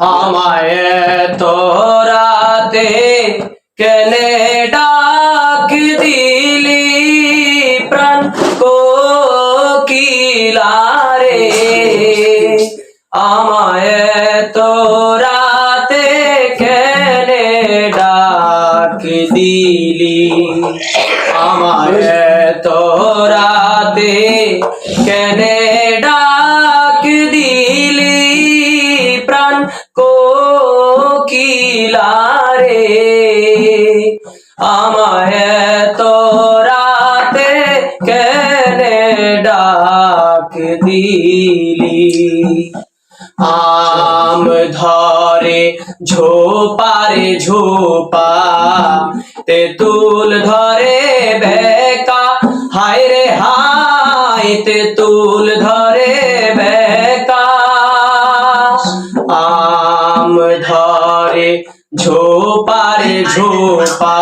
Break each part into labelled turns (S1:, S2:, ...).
S1: আমায় তোরাতে কেনে ডাক দিলি প্রাণ কোকিলারে আমায় তোরাতে কেনে ডাক দিলি আমায় তোরাতে কেনে ডাক কোকিলারে, আমায় তোরাতে কেনে ডাক দিলি? আম ধরে ঝোপারে ঝোপা, তেঁতুল ধরে বেকা হায় রে হায়, তেঁতুল ধরে বেকা। ঝোপারে ঝোপা,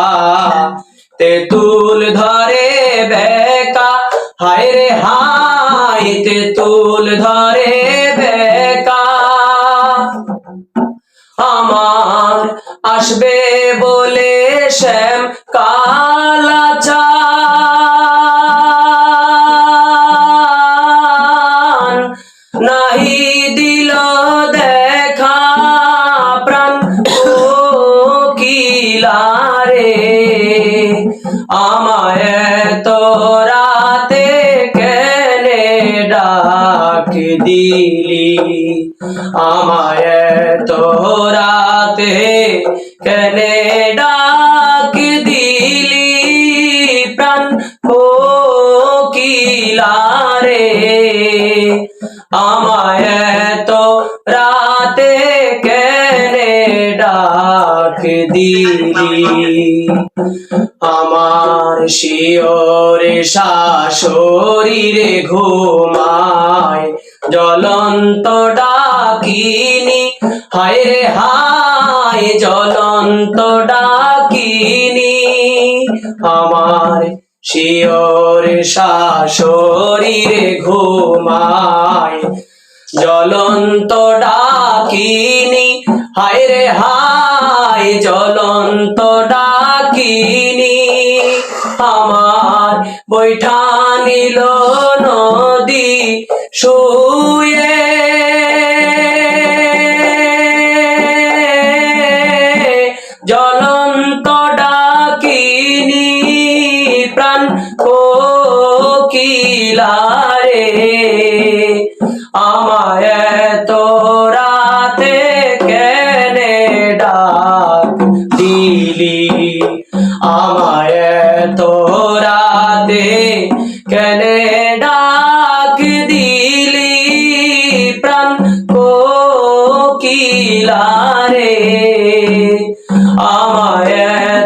S1: তেঁতুল ধরে বেকা। হায় রে হাই তেঁতুল ধরে বেকা। আমার আসবে বলে শ্যাম কালা তোরাতে কেনে ডাক দিলি আমায় তোরাতে কেনে ডাক দিলি প্রাণ কোকিলারে আমায় তো ডাক দিলি। আমার শিওরে শাশরীরে ঘুমায়, জ্বলন্ত ডাকিনি। হায় রে হায়, জ্বলন্ত ডাকিনি। আমার শিওরে শাশরীরে ঘুমায়, জ্বলন্ত ডাকিনি। হায় রে হায়, জ্বলন্ত ডাকিনি। আমার বৈঠা নিল নদী শুয়ে জ্বলন্ত ডাকিনি প্রাণ কোকিলারে। আমায় কেনে ডাক দিলি প্রাণ কোকিলারে আমায়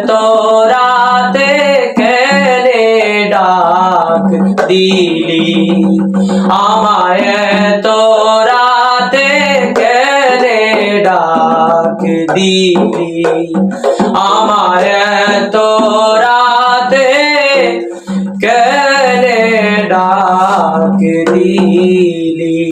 S1: তোরাতে কেনে ডাক দিলি আমায় তোরাতে কেনে ডাক দিলি আমায় তোরাতে কেনে ডাক দিলি